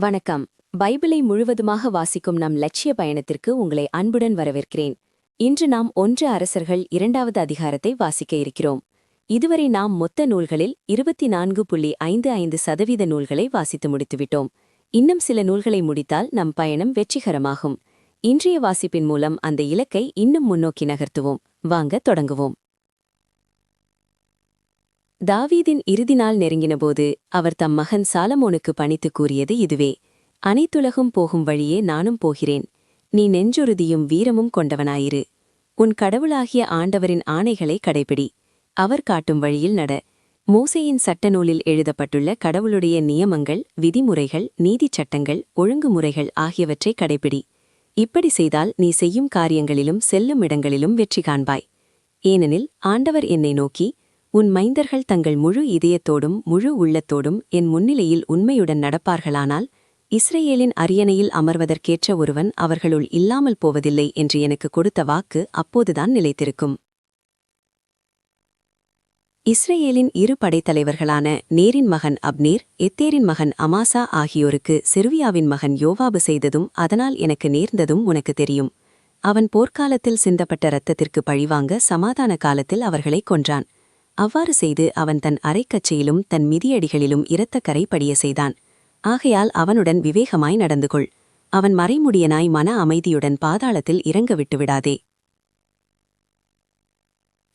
வணக்கம். பைபிளை முழுவதுமாக வாசிக்கும் நம் லட்சிய பயணத்திற்கு உங்களை அன்புடன் வரவேற்கிறேன். இன்று நாம் ஒன்று அரசர்கள் இரண்டாவது அதிகாரத்தை வாசிக்க இருக்கிறோம். இதுவரை நாம் மொத்த நூல்களில் இருபத்தி நான்கு புள்ளி ஐந்து ஐந்து சதவீத நூல்களை வாசித்து முடித்துவிட்டோம். இன்னும் சில நூல்களை முடித்தால் நம் பயணம் வெற்றிகரமாகும். இன்றைய வாசிப்பின் மூலம் அந்த இலக்கை இன்னும் முன்னோக்கி நகர்த்துவோம். வாங்க தொடங்குவோம். தாவீதின் இறுதி நாள் நெருங்கினபோது அவர் தம் மகன் சாலமோனுக்கு பணித்து கூறியது இதுவே. அனைத்துலகும் போகும் வழியே நானும் போகிறேன். நீ நெஞ்சுறுதியும் வீரமும் கொண்டவனாயிரு. உன் கடவுளாகிய ஆண்டவரின் ஆணைகளை கடைபிடி. அவர் காட்டும் வழியில் நட. மோசையின் சட்ட நூலில் எழுதப்பட்டுள்ள கடவுளுடைய நியமங்கள் விதிமுறைகள் நீதிச் சட்டங்கள் ஒழுங்குமுறைகள் ஆகியவற்றை கடைபிடி. இப்படி செய்தால் நீ செய்யும் காரியங்களிலும் செல்லும் இடங்களிலும் வெற்றி காண்பாய். ஏனெனில் ஆண்டவர் என்னை நோக்கி உன் மைந்தர்கள் தங்கள் முழு இதயத்தோடும் முழு உள்ளத்தோடும் என் முன்னிலையில் உண்மையுடன் நடப்பார்களானால் இஸ்ரேலின் அரியணையில் அமர்வதற்கேற்ற ஒருவன் அவர்களுள் இல்லாமல் போவதில்லை என்று எனக்கு கொடுத்த வாக்கு அப்போதுதான் நிலைத்திருக்கும். இஸ்ரேலின் இரு படைத்தலைவர்களான நேரின் மகன் அப்னேர் எத்தேரின் மகன் அமாசா ஆகியோருக்கு செருவியாவின் மகன் யோவாபு செய்ததும் அதனால் எனக்கு நேர்ந்ததும் உனக்கு தெரியும். அவன் போர்க்காலத்தில் சிந்தப்பட்ட இரத்தத்திற்கு பழிவாங்க சமாதான காலத்தில் அவர்களைக் கொன்றான். அவ்வாறு செய்து அவன் தன் அரைக்கச்சையிலும் தன் மிதியடிகளிலும் இரத்த கரை படிய செய்தான். ஆகையால் அவனுடன் விவேகமாய் நடந்து கொள். அவன் மறைமுடியனாய் மன அமைதியுடன் பாதாளத்தில் இறங்க விட்டுவிடாதே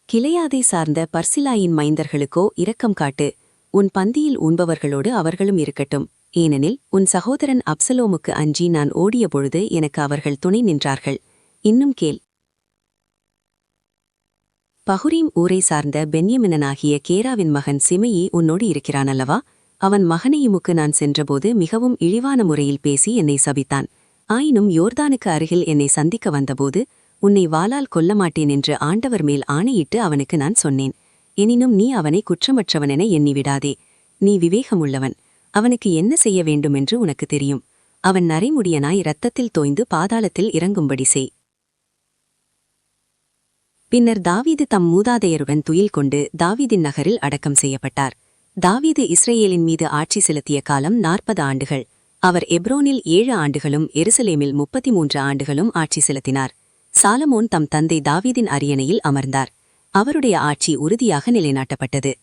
கிளையாதை சார்ந்த பர்சிலாயின் மைந்தர்களுக்கோ இரக்கம் காட்டு. உன் பந்தியில் உண்பவர்களோடு அவர்களும் இருக்கட்டும். ஏனெனில் உன் சகோதரன் அப்சலோமுக்கு அஞ்சி நான் ஓடிய பொழுது எனக்கு அவர்கள் துணை நின்றார்கள். இன்னும் கேள் பஹுரீம் ஊரை சார்ந்த பென்யமினனாகிய கேராவின் மகன் சிமையி உன்னோடு இருக்கிறான் அல்லவா? அவன் மகனையுமுக்கு நான் சென்றபோது மிகவும் இழிவான முறையில் பேசி என்னை சபித்தான். ஆயினும் யோர்தானுக்கு அருகில் என்னை சந்திக்க வந்தபோது உன்னை வாளால் கொல்ல மாட்டேன் என்று ஆண்டவர் மேல் ஆணையிட்டு அவனுக்கு நான் சொன்னேன். எனினும் நீ அவனை குற்றமற்றவனென எண்ணிவிடாதே. நீ விவேகமுள்ளவன். அவனுக்கு என்ன செய்ய வேண்டுமென்று உனக்கு தெரியும். அவன் நரைமுடியனாய் இரத்தத்தில் தோய்ந்து பாதாளத்தில் இறங்கும்படி செய். பின்னர் தாவீது தம் மூதாதையருடன் துயில் கொண்டு தாவீதின் நகரில் அடக்கம் செய்யப்பட்டார். தாவீது இஸ்ரேலின் மீது ஆட்சி செலுத்திய காலம் நாற்பது ஆண்டுகள். அவர் எப்ரோனில் ஏழு ஆண்டுகளும் எருசலேமில் முப்பத்தி மூன்று ஆண்டுகளும் ஆட்சி செலுத்தினார். சாலமோன் தம் தந்தை தாவீதின் அரியணையில் அமர்ந்தார். அவருடைய ஆட்சி உறுதியாக நிலைநாட்டப்பட்டது.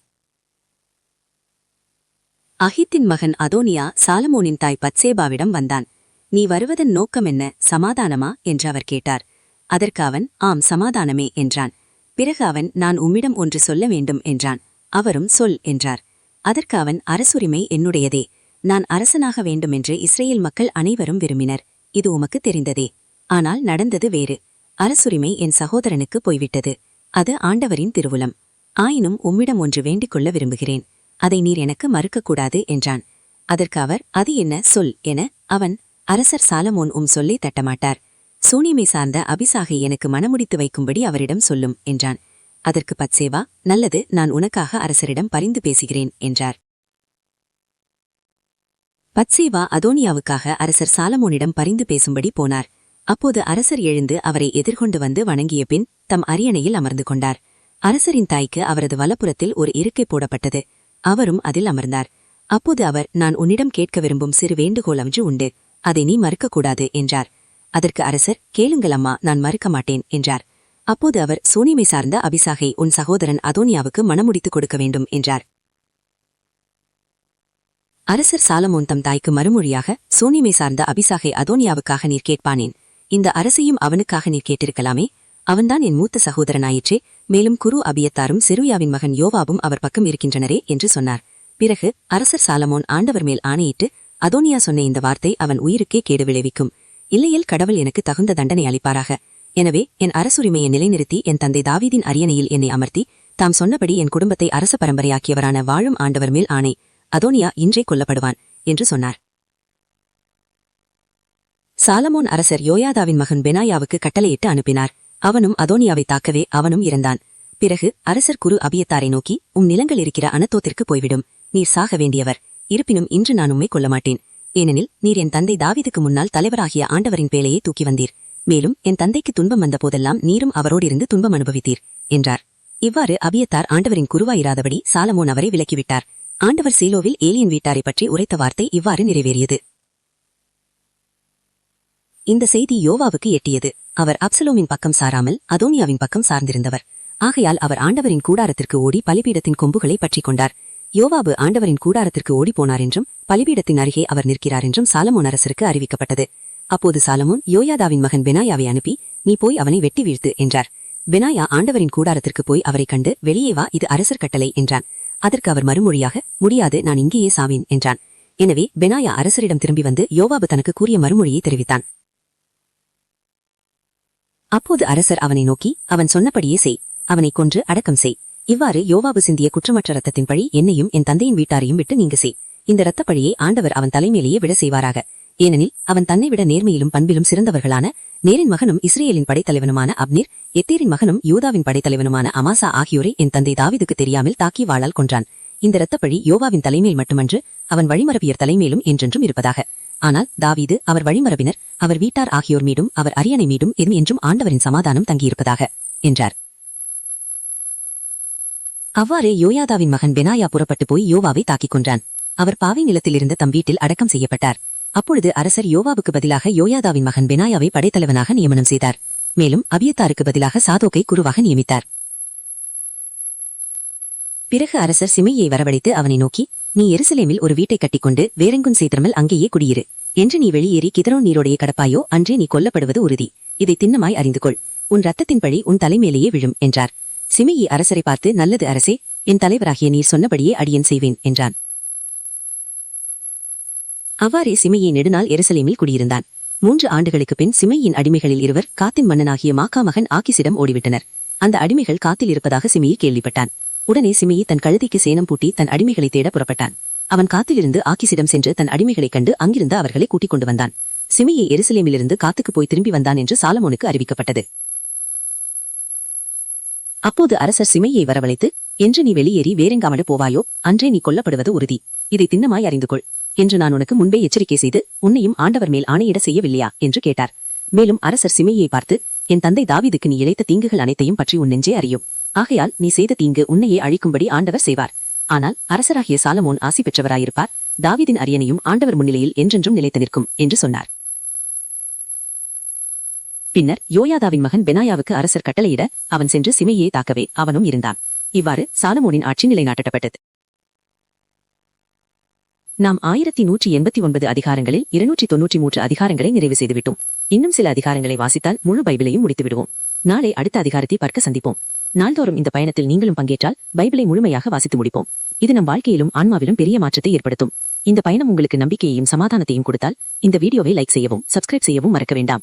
அஹித்தின் மகன் அதோனியா சாலமோனின் தாய் பத்சேபாவிடம் வந்தான். நீ வருவதன் நோக்கம் என்ன சமாதானமா? என்று அவர் கேட்டார். அதற்கு அவன் ஆம் சமாதானமே என்றான். பிறகு அவன் நான் உம்மிடம் ஒன்று சொல்ல வேண்டும் என்றான். அவரும் சொல் என்றார். அதற்கு அவன் அரசுரிமை என்னுடையதே. நான் அரசனாக வேண்டுமென்று இஸ்ரேல் மக்கள் அனைவரும் விரும்பினர். இது உமக்கு தெரிந்ததே. ஆனால் நடந்தது வேறு. அரசுரிமை என் சகோதரனுக்கு போய்விட்டது. அது ஆண்டவரின் திருவுளம். ஆயினும் உம்மிடம் ஒன்று வேண்டிக் கொள்ள விரும்புகிறேன். அதை நீர் எனக்கு மறுக்கக்கூடாது என்றான். அதற்கு அவர் அது என்ன? சொல் என அவன் அரசர் சாலமோன் உம் சொல்லை தட்டமாட்டார். சூனியமை சார்ந்த அபிசாகை எனக்கு மனமுடித்து வைக்கும்படி அவரிடம் சொல்லும் என்றான். அதற்கு பத்சேவா நல்லது நான் உனக்காக அரசரிடம் பரிந்து பேசுகிறேன் என்றார். பத்சேவா அதோனியாவுக்காக அரசர் சாலமோனிடம் பரிந்து பேசும்படி போனார். அப்போது அரசர் எழுந்து அவரை எதிர்கொண்டு வந்து வணங்கிய பின் தம் அரியணையில் அமர்ந்து கொண்டார். அரசரின் தாய்க்கு அவரது வலப்புறத்தில் ஒரு இருக்கை போடப்பட்டது. அவரும் அதில் அமர்ந்தார். அப்போது அவர் நான் உன்னிடம் கேட்க விரும்பும் சிறு வேண்டுகோள் அன்று உண்டு. அதை நீ மறுக்கக்கூடாது என்றார். அதற்கு அரசர் கேளுங்கள் அம்மா நான் மறுக்க மாட்டேன் என்றார். அப்போது அவர் சோனிமை சார்ந்த அபிசாகை உன் சகோதரன் அதோனியாவுக்கு மனமுடித்துக் கொடுக்க வேண்டும் என்றார். அரசர் சாலமோன் தம் தாய்க்கு மறுமொழியாக சோனிமை சார்ந்த அபிசாகை அதோனியாவுக்காக நீர் கேட்பானேன். இந்த அரசையும் அவனுக்காக நீர் கேட்டிருக்கலாமே. அவன்தான் என் மூத்த சகோதரனாயிற்றே. மேலும் குரு அபியத்தாரும் செருயாவின் மகன் யோவாவும் அவர் பக்கம் இருக்கின்றனரே என்று சொன்னார். பிறகு அரசர் சாலமோன் ஆண்டவர் மேல் ஆணையிட்டு அதோனியா சொன்ன இந்த வார்த்தை அவன் உயிருக்கே கேடு விளைவிக்கும். இல்லையில் கடவுள் எனக்கு தகுந்த தண்டனை அளிப்பாராக. எனவே என் அரசுரிமையை நிலைநிறுத்தி என் தந்தை தாவீதின் அரியணையில் என்னை அமர்த்தி தாம் சொன்னபடி என் குடும்பத்தை அரச பரம்பரையாக்கியவரான வாழும் ஆண்டவர் மேல் ஆணை அதோனியா இன்றே கொல்லப்படுவான் என்று சொன்னார். சாலமோன் அரசர் யோயாதாவின் மகன் பெனாயாவுக்கு கட்டளையிட்டு அனுப்பினார். அவனும் அதோனியாவை தாக்கவே அவனும் இறந்தான். பிறகு அரசர் குரு அபியத்தாரை நோக்கி உம் நிலங்கள் இருக்கிற அனத்தோத்திற்கு போய்விடும். நீர் சாக வேண்டியவர். இருப்பினும் இன்று நான் உம்மை கொல்ல மாட்டேன் ஏனெனில் நீர் என் தந்தை தாவிதுக்கு முன்னால் தலைவராகிய ஆண்டவரின் பேலையை தூக்கி வந்தீர். மேலும் என் தந்தைக்கு துன்பம் வந்த போதெல்லாம் நீரும் அவரோடிருந்து துன்பம் அனுபவித்தீர் என்றார். இவ்வாறு அபியத்தார் ஆண்டவரின் குருவாயிராதபடி சாலமோன் அவரை விலக்கிவிட்டார். ஆண்டவர் சீலோவில் ஏலியன் வீட்டாரை பற்றி உரைத்த வார்த்தை இவ்வாறு நிறைவேறியது. இந்த செய்தி யோவாவுக்கு எட்டியது. அவர் அப்சலோமின் பக்கம் சாராமல் அதோனியாவின் பக்கம் சார்ந்திருந்தவர். ஆகையால் அவர் ஆண்டவரின் கூடாரத்திற்கு ஓடி பலிபீடத்தின் கொம்புகளை பற்றிக் கொண்டார். யோவாபு ஆண்டவரின் கூடாரத்திற்கு ஓடிப்போனார் என்றும் பலிபீடத்தின் அருகே அவர் நிற்கிறார் என்றும் சாலமோன் அரசருக்கு அறிவிக்கப்பட்டது. அப்போது சாலமோன் யோயாதாவின் மகன் பெனாயாவை அனுப்பி நீ போய் அவனை வெட்டி வீழ்த்து என்றார். பெனாயா ஆண்டவரின் கூடாரத்திற்கு போய் அவரைக் கண்டு வெளியே வா இது அரசர் கட்டளை என்றான். அதற்கு அவர் மறுமொழியாக முடியாது நான் இங்கேயே சாவேன் என்றான். எனவே பெனாயா அரசரிடம் திரும்பி வந்து யோவாபு தனக்கு கூறிய மறுமொழியை தெரிவித்தான். அப்போது அரசர் அவனை நோக்கி அவன் சொன்னபடியே செய் அவனை கொன்று அடக்கம் செய். இவ்வாறு யோவாபு சிந்திய குற்றமற்ற ரத்தத்தின் பழி என்னையும் என் தந்தையின் வீட்டாரையும் விட்டு நீங்க செய் இந்த ரத்தப்பழியை ஆண்டவர் அவன் தலைமையிலேயே விட செய்வாராக. ஏனெனில் அவன் தன்னை விட நேர்மையிலும் பண்பிலும் சிறந்தவர்களான நேரின் மகனும் இஸ்ரேலின் படைத்தலைவனுமான அப்னீர் எத்தேரின் மகனும் யூதாவின் படைத்தலைவனுமான அமாசா ஆகியோரை என் தந்தை தாவிதுக்கு தெரியாமல் தாக்கி வாழால் கொன்றான். இந்த இரத்தப்பழி யோவாவின் தலைமேல் மட்டுமன்று அவன் வழிமரபியர் தலைமேலும் என்றென்றும் இருப்பதாக. ஆனால் தாவீது அவர் வழிமரபினர் அவர் வீட்டார் ஆகியோர் மீடும் அவர் அரியணை மீடும் என்றும் ஆண்டவரின் சமாதானம் தங்கியிருப்பதாக என்றார். அவ்வாறே யோயாதாவின் மகன் பெனாயா புறப்பட்டு போய் யோவாவை தாக்கிக் கொன்றான். அவர் பாவை நிலத்திலிருந்த தம் வீட்டில் அடக்கம் செய்யப்பட்டார். அப்பொழுது அரசர் யோவாவுக்கு பதிலாக யோயாதாவின் மகன் பெனாயாவை படைத்தலைவனாக நியமனம் செய்தார். மேலும் அபியத்தாருக்கு பதிலாக சாதோக்கை குருவாக நியமித்தார். பிறகு அரசர் சிமையை வரவழைத்து அவனை நோக்கி நீ எருசலேமில் ஒரு வீட்டை கட்டிக்கொண்டு வேறெங்கும் செய்திரமல் அங்கேயே குடியிரு. என்று நீ வெளியேறி கிதரோன் நீரோடைய கடப்பாயோ அன்றே நீ கொல்லப்படுவது உறுதி. இதை திண்ணமாய் அறிந்து கொள் உன் ரத்தத்தின் பழி உன் தலைமேலேயே விழும் என்றார். சிமியி அரசரை பார்த்து நல்லது அரசே என் தலைவராகிய நீர் சொன்னபடியே அடியன் செய்வேன் என்றான். அவ்வாறே சிமையை நெடுநாள் எருசலேமில் குடியிருந்தான். மூன்று ஆண்டுகளுக்குப் பின் சிமையின் அடிமைகளில் இருவர் காத்தின் மன்னனாகிய மாக்கா மகன் ஆக்கிசிடம் ஓடிவிட்டனர். அந்த அடிமைகள் காத்தில் இருப்பதாக சிமியை கேள்விப்பட்டான். உடனே சிமையை தன் கழுதிக்கு சேனம் பூட்டி தன் அடிமைகளை தேட புறப்பட்டான். அவன் காத்திலிருந்து ஆக்கிசிடம் சென்று தன் அடிமைகளைக் கண்டு அங்கிருந்து அவர்களை கூட்டிக் கொண்டு வந்தான். சிமையை எருசலேமிலிருந்து காத்துக்கு போய் திரும்பி வந்தான் என்று சாலமோனுக்கு அறிவிக்கப்பட்டது. அப்போது அரசர் சிமையை வரவழைத்து என்று நீ வெளியேறி வேறெங்காமடு போவாயோ? அன்றே நீ கொல்லப்படுவது உறுதி. இதை திண்ணமாய் அறிந்து கொள் என்று நான் உனக்கு முன்பே எச்சரிக்கை செய்து உன்னையும் ஆண்டவர் மேல் ஆணையிட செய்யவில்லையா என்று கேட்டார். மேலும் அரசர் சிமையை பார்த்து என் தந்தை தாவீதுக்கு நீ இழைத்த தீங்குகள் அனைத்தையும் பற்றி உன் நெஞ்சே அறியும். ஆகையால் நீ செய்த தீங்கு உன்னையே அழிக்கும்படி ஆண்டவர் செய்வார். ஆனால் அரசராகிய சாலமோன் ஆசி பெற்றவராயிருப்பார். தாவிதின் அரியணையும் ஆண்டவர் முன்னிலையில் என்றென்றும் நிலைத்து நிற்கும் என்று சொன்னார். பின்னர் யோயாதாவின் மகன் பெனாயாவுக்கு அரசர் கட்டளையிட அவன் சென்று சிமையை தாக்கவே அவனும் இருந்தான். இவ்வாறு சாலமோனின் ஆட்சி நிலைநாட்டப்பட்டது. நாம் ஆயிரத்தி நூற்றி எண்பத்தி ஒன்பது அதிகாரங்களில் இருநூற்றி தொன்னூற்றி மூன்று அதிகாரங்களை நிறைவு செய்துவிட்டோம். இன்னும் சில அதிகாரங்களை வாசித்தால் முழு பைபிளையும் முடித்து விடுவோம் நாளை அடுத்த அதிகாரத்தை பார்க்க சந்திப்போம். நாள்தோறும் இந்த பயணத்தில் நீங்களும் பங்கேற்றால் பைபிளை முழுமையாக வாசித்து முடிப்போம். இது நம் வாழ்க்கையிலும் ஆன்மாவிலும் பெரிய மாற்றத்தை ஏற்படுத்தும். இந்த பயணம் உங்களுக்கு நம்பிக்கையையும் சமாதானத்தையும் கொடுத்தால் இந்த வீடியோவை லைக் செய்யவும் சப்ஸ்கிரைப் செய்யவும் மறக்க வேண்டாம்.